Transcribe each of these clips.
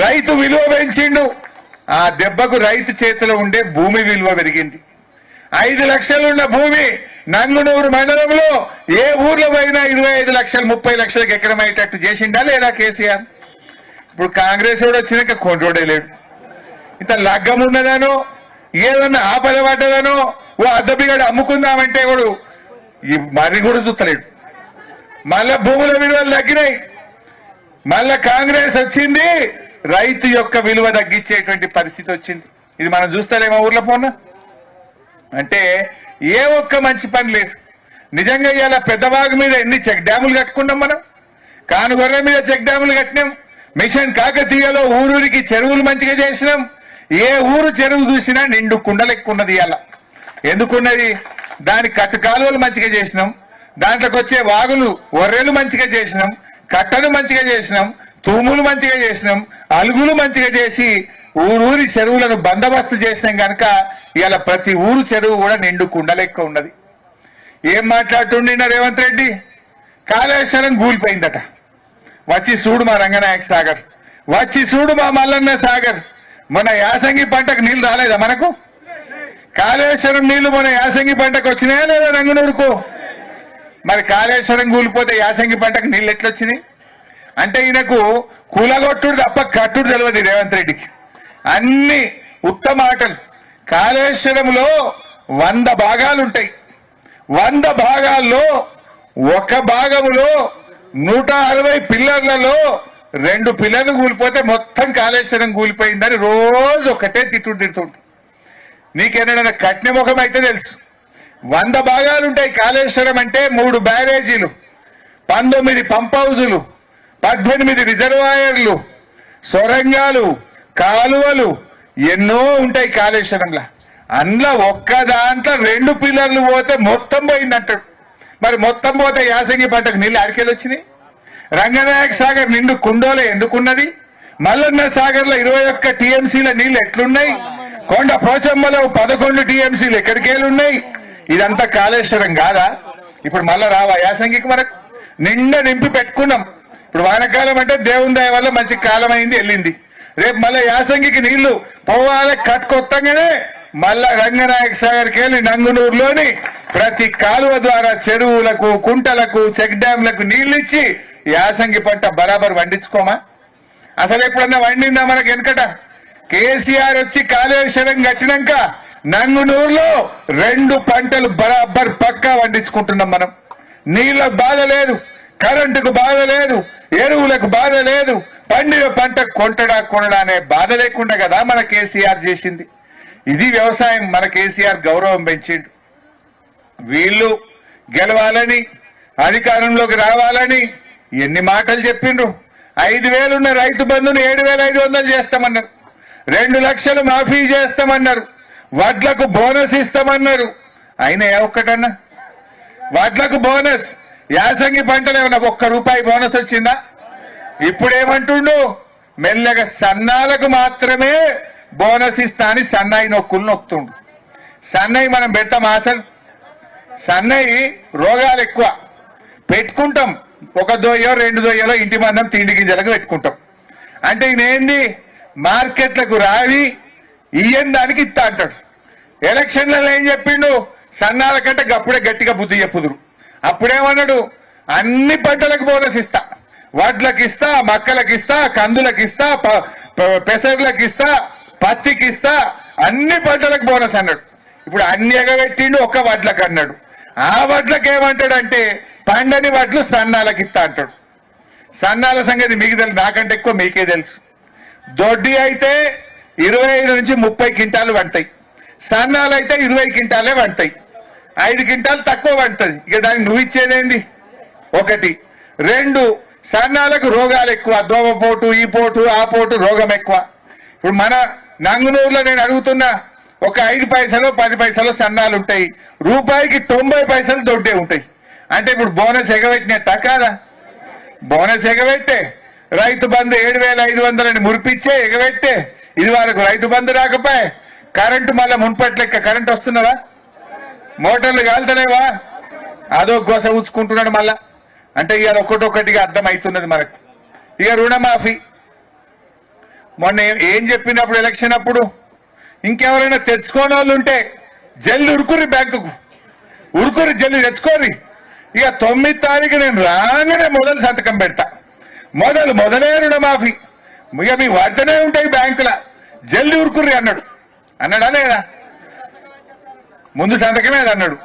రైతు విలువ పెంచిండు. ఆ దెబ్బకు రైతు చేతిలో ఉండే భూమి విలువ పెరిగింది. ఐదు లక్షలున్న భూమి నంగునూరు మండలంలో ఏ ఊర్లో పోయినా ఇరవై ఐదు లక్షలు ముప్పై లక్షలకు ఎక్కడమయ్యేటట్టు చేసిండా లేదా కేసీఆర్? ఇప్పుడు కాంగ్రెస్ కూడా వచ్చినాక కొండ్రోడే లేడు. ఇంత లగ్గం ఉన్నదనో ఏదన్నా ఆపద పడ్డదనో ఓ అద్దబిగాడు అమ్ముకుందామంటే కూడా ఈ మరి కూడా చూస్తలేడు. మళ్ళా భూముల విలువలు తగ్గినాయి. మళ్ళా కాంగ్రెస్ వచ్చింది రైతు యొక్క విలువ తగ్గించేటువంటి పరిస్థితి వచ్చింది. ఇది మనం చూస్తలేమా ఊర్లో పోన అంటే ఏ ఒక్క మంచి పని లేదు. నిజంగా ఇవాళ పెద్దవాగు మీద ఎన్ని చెక్ డ్యాములు కట్టుకున్నాం మనం? కానుగొర్ర మీద చెక్ డ్యాములు కట్టినాం. మిషన్ కాకతీయలో ఊరూరికి చెరువులు మంచిగా చేసినాం. ఏ ఊరు చెరువు చూసినా నిండు కుండలెక్కున్నది ఇవాళ. ఎందుకున్నది? దాని కట్టు కాలువలు మంచిగా చేసినాం. దాంట్లోకి వచ్చే వాగులు ఒర్రెలు మంచిగా చేసినాం. కట్టలు మంచిగా చేసినాం. తూములు మంచిగా చేసినాం అలుగులు మంచిగా చేసి ఊరూరి చెరువులను బందోబస్తు చేసినాం కనుక ఇవాళ ప్రతి ఊరు చెరువు కూడా నిండు కుండలెక్క ఉన్నది. ఏం మాట్లాడుతుండిన రేవంత్ రెడ్డి? కాళేశ్వరం కూలిపోయిందట వచ్చి చూడు మా రంగనాయక సాగర్. వచ్చి చూడు మా మల్లన్న సాగర్. మన యాసంగి పంటకు నీళ్ళు రాలేదా మనకు? కాళేశ్వరం నీళ్ళు మన యాసంగి పంటకు వచ్చినాయా లేదా రంగునూరుకు? మరి కాళేశ్వరం కూలిపోతే యాసంగి పంటకు నీళ్ళు ఎట్లొచ్చినాయి? అంటే ఈయనకు కూలగొట్టుడు తప్ప కట్టుడు తెలియదు రేవంత్ రెడ్డికి. అన్ని ఉత్తమ ఆటలు. కాళేశ్వరంలో వంద భాగాలు ఉంటాయి వంద భాగాల్లో ఒక భాగములో నూట అరవై పిల్లర్లలో రెండు పిల్లర్లు కూలిపోతే మొత్తం కాళేశ్వరం కూలిపోయిందని రోజు ఒకటే తిట్టుడు తిడుతుంది నీకేనా కట్న ముఖం అయితే తెలుసు. వంద భాగాలు ఉంటాయి కాళేశ్వరం అంటే మూడు బ్యారేజీలు పంతొమ్మిది పంప్ హౌజులు పద్దెనిమిది రిజర్వాయర్లు సొరంగాలు కాలువలు ఎన్నో ఉంటాయి కాళేశ్వరంలో. అందులో ఒక్క దాంట్లో రెండు పిల్లర్లు పోతే మొత్తం పోయిందంటాడు మరి మొత్తం పోతే యాసంగి పంటకు నీళ్ళు అడికెళ్ళి వచ్చినాయి? రంగనాయక సాగర్ నిండు కుండోలే ఎందుకున్నది? మల్లన్న సాగర్లో ఇరవై ఒక్క టీఎంసీల నీళ్ళు ఎట్లున్నాయి? కొండ పోచమ్మలో పదకొండు టీఎంసీలు ఎక్కడికేళ్ళు ఉన్నాయి ఇదంతా కాళేశ్వరం కాదా? ఇప్పుడు మళ్ళా రావా యాసంగికి మనకు? నిండా నింపి పెట్టుకున్నాం. ఇప్పుడు వానకాలం అంటే దేవుని దయ వల్ల మంచి కాలం అయింది వెళ్ళింది. రేపు మళ్ళీ యాసంగికి నీళ్ళు పోవాలి కట్టుకొత్తంగానే మళ్ళా రంగనాయక సాగర్కి వెళ్ళి నంగునూరులోని ప్రతి కాలువ ద్వారా చెరువులకు కుంటలకు చెక్ డ్యాంలకు నీళ్ళు ఇచ్చి యాసంగి పంట బరాబర్ వండించుకోమా? అసలు ఎప్పుడన్నా వండిందా మనకి వెనకట? కేసీఆర్ వచ్చి కాళేశ్వరం కట్టినాక నంగునూరులో రెండు పంటలు బరాబర్ పక్కా వండించుకుంటున్నాం మనం. నీళ్ళకు బాధ లేదు కరెంటుకు బాధ లేదు ఎరువులకు బాధ లేదు. పండిన పంట కొంటడా కొనడా అనే బాధ లేకుండా కదా మన కేసీఆర్ చేసింది. ఇది వ్యవసాయం మన కేసీఆర్ గౌరవం పెంచిండు. వీళ్ళు గెలవాలని అధికారంలోకి రావాలని ఎన్ని మాటలు చెప్పిండ్రు? ఐదు వేలున్న రైతు బంధును ఏడు వేల ఐదు వందలు చేస్తామన్నారు. రెండు లక్షలు మాఫీ చేస్తామన్నారు. వడ్లకు బోనస్ ఇస్తామన్నారు. అయినా ఏ ఒక్కటన్నా? వడ్లకు బోనస్. యాసంగి పంటలు ఏమన్నా ఒక్క రూపాయి బోనస్ వచ్చిందా? ఇప్పుడేమంటుండు? మెల్లగా సన్నాలకు మాత్రమే బోనస్ ఇస్తా అని సన్నాయి నొక్కులు నొక్కుతుండు సన్నాయి మనం పెడతాం అసలు? సన్నయి రోగాలు ఎక్కువ. పెట్టుకుంటాం. ఒక దొయ్యో రెండు దొయ్యలో ఇంటి మందం తిండి గింజలకు పెట్టుకుంటాం. అంటే ఈయనేంది? మార్కెట్లకు రావి ఇయ్యని దానికి ఇస్తా అంటాడు. ఎలక్షన్లలో ఏం చెప్పిండు? సన్నాల కంటే గప్పుడే గట్టిగా బుద్ధి చెప్పుదురు. అప్పుడేమన్నాడు? అన్ని పంటలకు బోనస్ ఇస్తా. వడ్లకు ఇస్తా మక్కలకు ఇస్తా కందులకు ఇస్తా ప- పెసర్లకు ఇస్తా పత్తికి ఇస్తా అన్ని పంటలకు బోనస్ అన్నాడు. ఇప్పుడు అన్ని ఎగబెట్టిండు ఒక్క వడ్లకు అన్నాడు. ఆ వడ్లకు ఏమంటాడంటే పండని వడ్లు సన్నాలకు ఇస్తా అంటాడు. సన్నాల సంగతి మీకు తెలుసు నాకంటే ఎక్కువ మీకే తెలుసు. దొడ్డి అయితే ఇరవై ఐదు నుంచి ముప్పై క్వింటాలు వంటాయి సన్నాలు అయితే ఇరవై క్వింటాలే వంటాయి ఐదు క్వింటాలు తక్కువ పడుతుంది. ఇక దానికి నువ్వు ఇచ్చేదేంది? ఒకటి. రెండు సన్నాలకు రోగాలు ఎక్కువ. దోమపోటు ఈ పోటు ఆ పోటు రోగం ఎక్కువ. ఇప్పుడు మన నంగునూరులో నేను అడుగుతున్నా ఒక ఐదు పైసలు పది పైసలు సన్నాలు ఉంటాయి. రూపాయికి తొంభై పైసలు దొడ్డే ఉంటాయి. అంటే ఇప్పుడు బోనస్ ఎగబెట్టినట్ట కాదా? బోనస్ ఎగబెట్టే. రైతు బంధు ఏడు వేల ఐదు వందలని మురిపిచ్చే ఎగబెట్టే. ఇది వాళ్ళకు రైతు బంధు రాకపోయే. కరెంటు మళ్ళీ మున్పట్లెక్క కరెంట్ వస్తున్నదా? మోటార్లు కాలుతలేవా? అదో గోస ఉంచుకుంటున్నాడు మళ్ళా. అంటే ఇక ఒక్కటొక్కటిగా అర్థం అవుతున్నది మనకు. ఇక రుణమాఫీ. మొన్న ఏం- ఏం చెప్పినప్పుడు ఎలక్షన్ అప్పుడు ఇంకెవరైనా తెచ్చుకోని వాళ్ళు ఉంటే జల్లు ఉరుకురి బ్యాంకుకు. ఉరుకురి జల్లు తెచ్చుకోరి ఇక తొమ్మిది తారీఖు నేను రాగానే మొదలు సంతకం పెడతా. మొదలు మొదలే రుణమాఫీ. ఇక మీ వద్దనే ఉంటాయి బ్యాంకుల. జల్లి ఉరుకుర్రి అన్నాడు. అన్నాడా లేదా? ముందు సంతకమే అది అన్నాడు.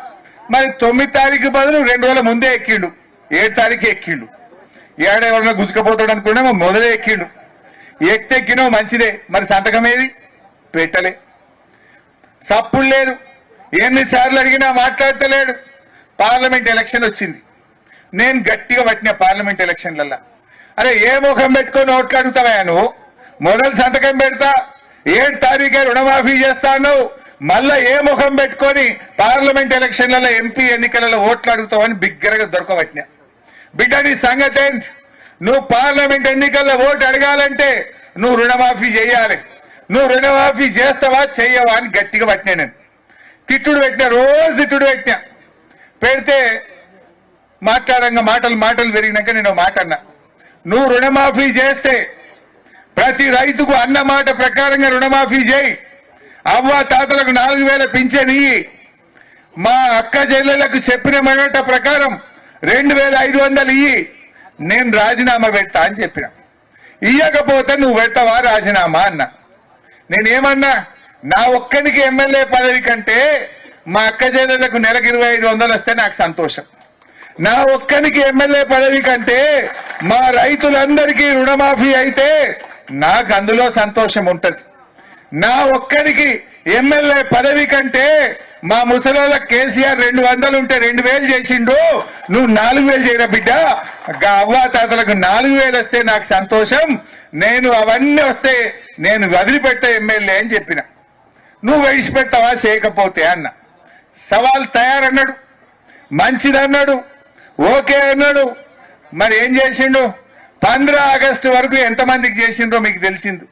మరి తొమ్మిది తారీఖు బదులు రెండు రోజుల ముందే ఎక్కిండు. ఏడు తారీఖు ఎక్కిండు. ఏడ ఎవరన్నా గుచ్చుకపోతాడు అనుకున్నా మొదలే ఎక్కిండు. ఎక్కితే ఎక్కినావు మంచిదే. మరి సంతకం ఏది పెట్టలే. సప్పుడు లేదు. ఎన్నిసార్లు అడిగినా మాట్లాడతలేడు. పార్లమెంట్ ఎలక్షన్ వచ్చింది. నేను గట్టిగా పట్టిన పార్లమెంట్ ఎలక్షన్లల్లా. అరే ఏ ముఖం పెట్టుకొని ఓట్లు అడుగుతావా నువ్వు? మొదలు సంతకం పెడతా. ఏడు తారీఖే రుణమాఫీ చేస్తాను మళ్ళా ఏ ముఖం పెట్టుకొని పార్లమెంట్ ఎలక్షన్లలో ఎంపీ ఎన్నికలలో ఓట్లు అడుగుతావని బిగ్గరగా దొరకబట్టినా. బిడ్డ నీ సంగతి నువ్వు పార్లమెంట్ ఎన్నికల్లో ఓటు అడగాలంటే నువ్వు రుణమాఫీ చేయాలి. నువ్వు రుణమాఫీ చేస్తావా చెయ్యవా అని గట్టిగా పట్టినా నేను. తిట్టుడు పెట్టినా రోజు తిట్టుడు పెట్టినా. పెడితే మాట్లాడంగా మాటలు మాటలు పెరిగినాక నేను మాట అన్నా. నువ్వు రుణమాఫీ చేస్తే ప్రతి రైతుకు అన్న మాట ప్రకారంగా రుణమాఫీ చేయి. అవ్వ తాతలకు నాలుగు వేల పింఛన్. మా అక్క చెల్లెలకు చెప్పిన మాట ప్రకారం రెండు వేల ఐదు వందలు ఇయ్యి. నేను రాజీనామా పెడతా అని చెప్పిన. ఇయ్యకపోతే నువ్వు పెడతావా రాజీనామా అన్న. నేనేమన్నా నా ఒక్కనికి ఎమ్మెల్యే పదవి కంటే మా అక్క చెల్లెలకు నెలకు ఇరవై ఐదు వందలు వస్తే నాకు సంతోషం. నా ఒక్కనికి ఎమ్మెల్యే పదవి కంటే మా రైతులందరికీ రుణమాఫీ అయితే నాకు అందులో సంతోషం ఉంటుంది. నా ఒక్కడికి ఎమ్మెల్యే పదవి కంటే మా ముసలోళ్ళ కేసీఆర్ రెండు వందలు ఉంటే రెండు వేలు చేసిండు. నువ్వు నాలుగు వేలు చేయరా బిడ్డ? గా తాతలకు నాలుగు వేలు వస్తే నాకు సంతోషం. నేను అవన్నీ వస్తే నేను వదిలిపెట్టే ఎమ్మెల్యే అని చెప్పిన. నువ్వు విడిచిపెట్టావా చేయకపోతే అన్న. సవాల్ తయారన్నాడు. మంచిదన్నాడు ఓకే అన్నాడు. మరి ఏం చేసిండు? పంద్రా ఆగస్టు వరకు ఎంతమందికి చేసిండ్రో మీకు తెలిసింది.